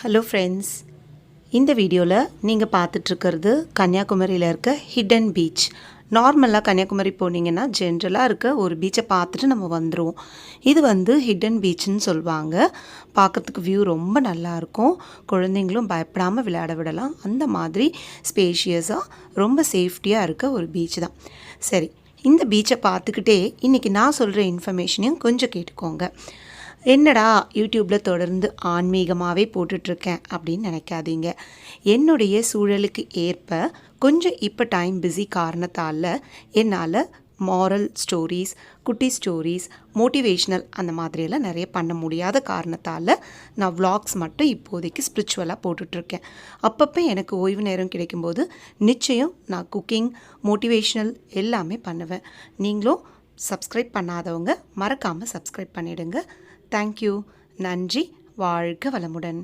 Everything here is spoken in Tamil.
ஹலோ ஃப்ரெண்ட்ஸ் இந்த வீடியோவில் நீங்கள் பார்த்துட்ருக்கிறது கன்னியாகுமரியில் இருக்க ஹிடன் பீச் நார்மலாக கன்னியாகுமரி போனீங்கன்னா ஜென்ரலாக இருக்க ஒரு பீச்சை பார்த்துட்டு நம்ம வந்துடுவோம் இது வந்து ஹிடன் பீச்சுன்னு சொல்லுவாங்க. பார்க்கறதுக்கு வியூ ரொம்ப நல்லாயிருக்கும் குழந்தைங்களும் பயப்படாமல் விளையாட விடலாம். அந்த மாதிரி ஸ்பேஷியஸாக ரொம்ப சேஃப்டியாக இருக்க ஒரு பீச் தான். சரி இந்த பீச்சை பார்த்துக்கிட்டே இன்றைக்கி நான் சொல்கிற இன்ஃபர்மேஷனையும் கொஞ்சம் கேட்டுக்கோங்க. என்னடா யூடியூப்பில் தொடர்ந்து ஆன்மீகமாகவே போட்டுட்ருக்கேன் அப்படின்னு நினைக்காதீங்க. என்னுடைய சூழலுக்கு ஏற்ப கொஞ்சம் இப்போ டைம் பிஸி காரணத்தால் என்னால் மாரல் ஸ்டோரீஸ் குட்டி ஸ்டோரிஸ் மோட்டிவேஷ்னல் அந்த மாதிரியெல்லாம் நிறைய பண்ண முடியாத காரணத்தால் நான் வ்ளாக்ஸ் மட்டும் இப்போதைக்கு ஸ்பிரிச்சுவலாக போட்டுட்ருக்கேன். அப்பப்போ எனக்கு ஓய்வு நேரம் கிடைக்கும்போது நிச்சயம் நான் குக்கிங் மோட்டிவேஷ்னல் எல்லாமே பண்ணுவேன். நீங்களும் சப்ஸ்கிரைப் பண்ணாதவங்க மறக்காமல் சப்ஸ்கிரைப் பண்ணிவிடுங்க தேங்க்யூ நன்றி. வாழ்க வளமுடன்.